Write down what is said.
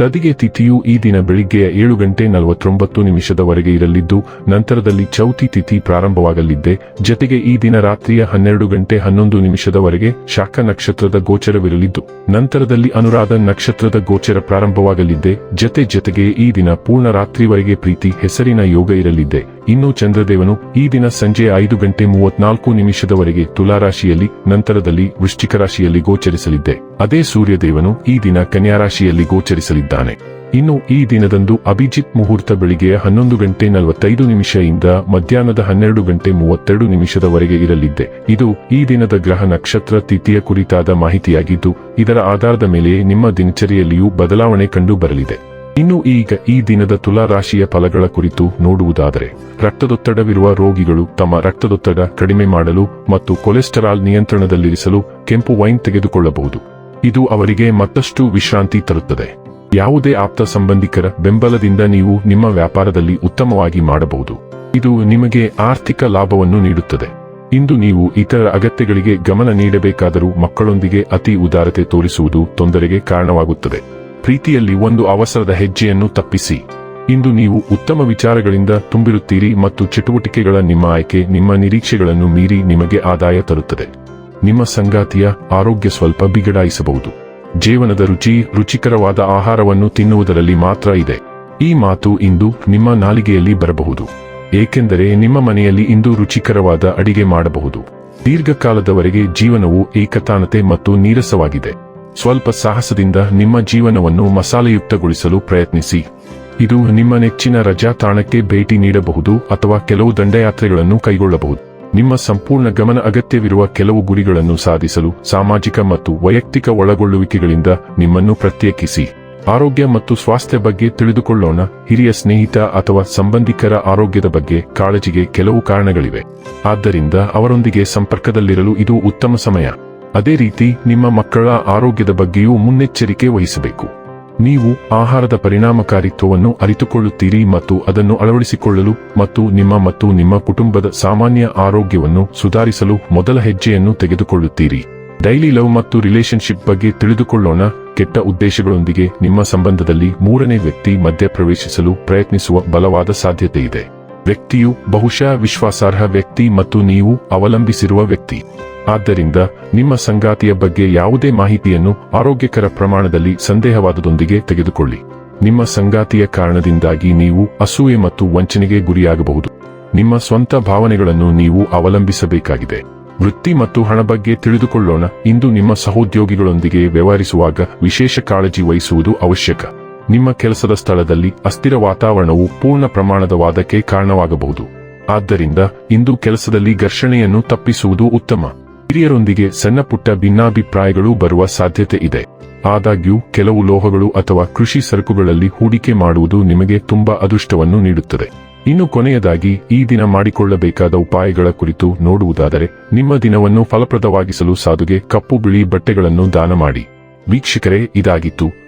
ತದಿಗೆ ತಿಥಿಯು ಈ ದಿನ ಬೆಳಿಗ್ಗೆಯ ಏಳು ಗಂಟೆ ನಲವತ್ತೊಂಬತ್ತು ನಿಮಿಷದವರೆಗೆ ಇರಲಿದ್ದು, ನಂತರದಲ್ಲಿ ಚೌತಿ ತಿಥಿ ಪ್ರಾರಂಭವಾಗಲಿದ್ದೆ. ಜತೆಗೆ ಈ ದಿನ ರಾತ್ರಿಯ ಹನ್ನೆರಡು ಗಂಟೆ ಹನ್ನೊಂದು ನಿಮಿಷದವರೆಗೆ ಶಾಖ ನಕ್ಷತ್ರದ ಗೋಚರವಿರಲಿದ್ದು, ನಂತರದಲ್ಲಿ ಅನುರಾಧ ನಕ್ಷತ್ರದ ಗೋಚರ ಪ್ರಾರಂಭವಾಗಲಿದ್ದೆ. ಜತೆ ಜತೆಗೆ ಈ ದಿನ ಪೂರ್ಣ ರಾತ್ರಿವರೆಗೆ ಪ್ರೀತಿ, ಹೆಸರಿನ ಯೋಗ ಇರಲಿದ್ದೆ. ಇನ್ನು ಚಂದ್ರದೇವನು ಈ ದಿನ ಸಂಜೆ ಐದು ಗಂಟೆ ಮೂವತ್ನಾಲ್ಕು ನಿಮಿಷದವರೆಗೆ ತುಲಾರಾಶಿಯಲ್ಲಿ, ನಂತರದಲ್ಲಿ ವೃಶ್ಚಿಕ ರಾಶಿಯಲ್ಲಿ ಗೋಚರಿಸಲಿದ್ದೆ. ಅದೇ ಸೂರ್ಯದೇವನು ಈ ದಿನ ಕನ್ಯಾರಾಶಿಯಲ್ಲಿ ಗೋಚರಿಸಲಿದ್ದಾನೆ. ಇನ್ನು ಈ ದಿನದಂದು ಅಭಿಜಿತ್ ಮುಹೂರ್ತ ಬೆಳಿಗ್ಗೆ ಹನ್ನೊಂದು ಗಂಟೆ ನಲವತ್ತೈದು ನಿಮಿಷದಿಂದ ಮಧ್ಯಾಹ್ನದ ಹನ್ನೆರಡು ಗಂಟೆ ಮೂವತ್ತೆರಡು ನಿಮಿಷದವರೆಗೆ ಇರಲಿದ್ದೆ. ಇದು ಈ ದಿನದ ಗ್ರಹ ನಕ್ಷತ್ರ ತಿಥಿಯ ಕುರಿತಾದ ಮಾಹಿತಿಯಾಗಿದ್ದು, ಇದರ ಆಧಾರದ ಮೇಲೆ ನಿಮ್ಮ ದಿನಚರಿಯಲ್ಲಿಯೂ ಬದಲಾವಣೆ ಕಂಡು ಬರಲಿದೆ. ಇನ್ನು ಈಗ ಈ ದಿನದ ತುಲಾ ರಾಶಿಯ ಫಲಗಳ ಕುರಿತು ನೋಡುವುದಾದರೆ, ರಕ್ತದೊತ್ತಡವಿರುವ ರೋಗಿಗಳು ತಮ್ಮ ರಕ್ತದೊತ್ತಡ ಕಡಿಮೆ ಮಾಡಲು ಮತ್ತು ಕೊಲೆಸ್ಟರಾಲ್ ನಿಯಂತ್ರಣದಲ್ಲಿರಿಸಲು ಕೆಂಪು ವೈನ್ ತೆಗೆದುಕೊಳ್ಳಬಹುದು. ಇದು ಅವರಿಗೆ ಮತ್ತಷ್ಟು ವಿಶ್ರಾಂತಿ ತರುತ್ತದೆ. ಯಾವುದೇ ಆಪ್ತ ಸಂಬಂಧಿಕರ ಬೆಂಬಲದಿಂದ ನೀವು ನಿಮ್ಮ ವ್ಯಾಪಾರದಲ್ಲಿ ಉತ್ತಮವಾಗಿ ಮಾಡಬಹುದು. ಇದು ನಿಮಗೆ ಆರ್ಥಿಕ ಲಾಭವನ್ನು ನೀಡುತ್ತದೆ. ಇಂದು ನೀವು ಇತರ ಅಗತ್ಯಗಳಿಗೆ ಗಮನ ನೀಡಬೇಕಾದರೂ ಮಕ್ಕಳೊಂದಿಗೆ ಅತಿ ಉದಾರತೆ ತೋರಿಸುವುದು ತೊಂದರೆಗೆ ಕಾರಣವಾಗುತ್ತದೆ. ಪ್ರೀತಿಯಲ್ಲಿ ಒಂದು ಅವಸರದ ಹೆಜ್ಜೆಯನ್ನು ತಪ್ಪಿಸಿ. ಇಂದು ನೀವು ಉತ್ತಮ ವಿಚಾರಗಳಿಂದ ತುಂಬಿರುತ್ತೀರಿ ಮತ್ತು ಚಟುವಟಿಕೆಗಳ ನಿಮ್ಮ ಆಯ್ಕೆ, ನಿಮ್ಮ ನಿರೀಕ್ಷೆಗಳನ್ನು ಮೀರಿ ನಿಮಗೆ ಆದಾಯ ತರುತ್ತದೆ. ನಿಮ್ಮ ಸಂಗಾತಿಯ ಆರೋಗ್ಯ ಸ್ವಲ್ಪ ಬಿಗಡಾಯಿಸಬಹುದು. ಜೀವನದ ರುಚಿ, ರುಚಿಕರವಾದ ಆಹಾರವನ್ನು ತಿನ್ನುವುದರಲ್ಲಿ ಮಾತ್ರ ಇದೆ. ಈ ಮಾತು ಇಂದು ನಿಮ್ಮ ನಾಲಿಗೆಯಲ್ಲಿ ಬರಬಹುದು. ಏಕೆಂದರೆ ನಿಮ್ಮ ಮನೆಯಲ್ಲಿ ಇಂದು ರುಚಿಕರವಾದ ಅಡಿಗೆ ಮಾಡಬಹುದು. ದೀರ್ಘಕಾಲದವರೆಗೆ ಜೀವನವು ಏಕತಾನತೆ ಮತ್ತು ನೀರಸವಾಗಿದೆ. ಸ್ವಲ್ಪ ಸಾಹಸದಿಂದ ನಿಮ್ಮ ಜೀವನವನ್ನು ಮಸಾಲೆಯುಕ್ತಗೊಳಿಸಲು ಪ್ರಯತ್ನಿಸಿ. ಇದು ನಿಮ್ಮ ನೆಚ್ಚಿನ ರಜಾ ತಾಣಕ್ಕೆ ಭೇಟಿ ನೀಡಬಹುದು ಅಥವಾ ಕೆಲವು ದಂಡಯಾತ್ರೆಗಳನ್ನು ಕೈಗೊಳ್ಳಬಹುದು. ನಿಮ್ಮ ಸಂಪೂರ್ಣ ಗಮನ ಅಗತ್ಯವಿರುವ ಕೆಲವು ಗುರಿಗಳನ್ನು ಸಾಧಿಸಲು ಸಾಮಾಜಿಕ ಮತ್ತು ವೈಯಕ್ತಿಕ ಒಳಗೊಳ್ಳುವಿಕೆಗಳಿಂದ ನಿಮ್ಮನ್ನು ಪ್ರತ್ಯೇಕಿಸಿ. ಆರೋಗ್ಯ ಮತ್ತು ಸ್ವಾಸ್ಥ್ಯ ಬಗ್ಗೆ ತಿಳಿದುಕೊಳ್ಳೋಣ. ಹಿರಿಯ ಸ್ನೇಹಿತ ಅಥವಾ ಸಂಬಂಧಿಕರ ಆರೋಗ್ಯದ ಬಗ್ಗೆ ಕಾಳಜಿಗೆ ಕೆಲವು ಕಾರಣಗಳಿವೆ. ಆದ್ದರಿಂದ ಅವರೊಂದಿಗೆ ಸಂಪರ್ಕದಲ್ಲಿರಲು ಇದು ಉತ್ತಮ ಸಮಯ. ಅದೇ ರೀತಿ ನಿಮ್ಮ ಮಕ್ಕಳ ಆರೋಗ್ಯದ ಬಗ್ಗೆಯೂ ಮುನ್ನೆಚ್ಚರಿಕೆ ವಹಿಸಬೇಕು. ನೀವು ಆಹಾರದ ಪರಿಣಾಮಕಾರಿತ್ವವನ್ನು ಅರಿತುಕೊಳ್ಳುತ್ತೀರಿ ಮತ್ತು ಅದನ್ನು ಅಳವಡಿಸಿಕೊಳ್ಳಲು ಮತ್ತು ನಿಮ್ಮ ಮತ್ತು ನಿಮ್ಮ ಕುಟುಂಬದ ಸಾಮಾನ್ಯ ಆರೋಗ್ಯವನ್ನು ಸುಧಾರಿಸಲು ಮೊದಲ ಹೆಜ್ಜೆಯನ್ನು ತೆಗೆದುಕೊಳ್ಳುತ್ತೀರಿ. ಡೈಲಿ ಲವ್ ಮತ್ತು ರಿಲೇಶನ್ಶಿಪ್ ಬಗ್ಗೆ ತಿಳಿದುಕೊಳ್ಳೋಣ. ಕೆಟ್ಟ ಉದ್ದೇಶಗಳೊಂದಿಗೆ ನಿಮ್ಮ ಸಂಬಂಧದಲ್ಲಿ ಮೂರನೇ ವ್ಯಕ್ತಿ ಮಧ್ಯಪ್ರವೇಶಿಸಲು ಪ್ರಯತ್ನಿಸುವ ಬಲವಾದ ಸಾಧ್ಯತೆ ಇದೆ ವ್ಯಕ್ತಿಯು ಬಹುಶಃ ವಿಶ್ವಾಸಾರ್ಹ ವ್ಯಕ್ತಿ ಮತ್ತು ನೀವು ಅವಲಂಬಿಸಿರುವ ವ್ಯಕ್ತಿ. ಆದ್ದರಿಂದ ನಿಮ್ಮ ಸಂಗಾತಿಯ ಬಗ್ಗೆ ಯಾವುದೇ ಮಾಹಿತಿಯನ್ನು ಆರೋಗ್ಯಕರ ಪ್ರಮಾಣದಲ್ಲಿ ಸಂದೇಹವಾದದೊಂದಿಗೆ ತೆಗೆದುಕೊಳ್ಳಿ. ನಿಮ್ಮ ಸಂಗಾತಿಯ ಕಾರಣದಿಂದಾಗಿ ನೀವು ಅಸೂಯೆ ಮತ್ತು ವಂಚನೆಗೆ ಗುರಿಯಾಗಬಹುದು. ನಿಮ್ಮ ಸ್ವಂತ ಭಾವನೆಗಳನ್ನು ನೀವು ಅವಲಂಬಿಸಬೇಕಾಗಿದೆ. ವೃತ್ತಿ ಮತ್ತು ಹಣ ಬಗ್ಗೆ ತಿಳಿದುಕೊಳ್ಳೋಣ. ಇಂದು ನಿಮ್ಮ ಸಹೋದ್ಯೋಗಿಗಳೊಂದಿಗೆ ವ್ಯವಹರಿಸುವಾಗ ವಿಶೇಷ ಕಾಳಜಿ ವಹಿಸುವುದು ಅವಶ್ಯಕ. ನಿಮ್ಮ ಕೆಲಸದ ಸ್ಥಳದಲ್ಲಿ ಅಸ್ಥಿರ ವಾತಾವರಣವು ಪೂರ್ಣ ಪ್ರಮಾಣದ ವಾದಕ್ಕೆ ಕಾರಣವಾಗಬಹುದು. ಆದ್ದರಿಂದ ಇಂದು ಕೆಲಸದಲ್ಲಿ ಘರ್ಷಣೆಯನ್ನು ತಪ್ಪಿಸುವುದು ಉತ್ತಮ. ಹಿರಿಯರೊಂದಿಗೆ ಸಣ್ಣಪುಟ್ಟ ಭಿನ್ನಾಭಿಪ್ರಾಯಗಳು ಬರುವ ಸಾಧ್ಯತೆ ಇದೆ. ಆದಾಗ್ಯೂ, ಕೆಲವು ಲೋಹಗಳು ಅಥವಾ ಕೃಷಿ ಸರಕುಗಳಲ್ಲಿ ಹೂಡಿಕೆ ಮಾಡುವುದು ನಿಮಗೆ ತುಂಬಾ ಅದೃಷ್ಟವನ್ನು ನೀಡುತ್ತದೆ. ಇನ್ನು ಕೊನೆಯದಾಗಿ, ಈ ದಿನ ಮಾಡಿಕೊಳ್ಳಬೇಕಾದ ಉಪಾಯಗಳ ಕುರಿತು ನೋಡುವುದಾದರೆ, ನಿಮ್ಮ ದಿನವನ್ನು ಫಲಪ್ರದವಾಗಿಸಲು ಸಾಧುಗೆ ಕಪ್ಪು ಬಿಳಿ ಬಟ್ಟೆಗಳನ್ನು ದಾನ ಮಾಡಿ. ವೀಕ್ಷಕರೇ, ಇದಾಗಿತ್ತು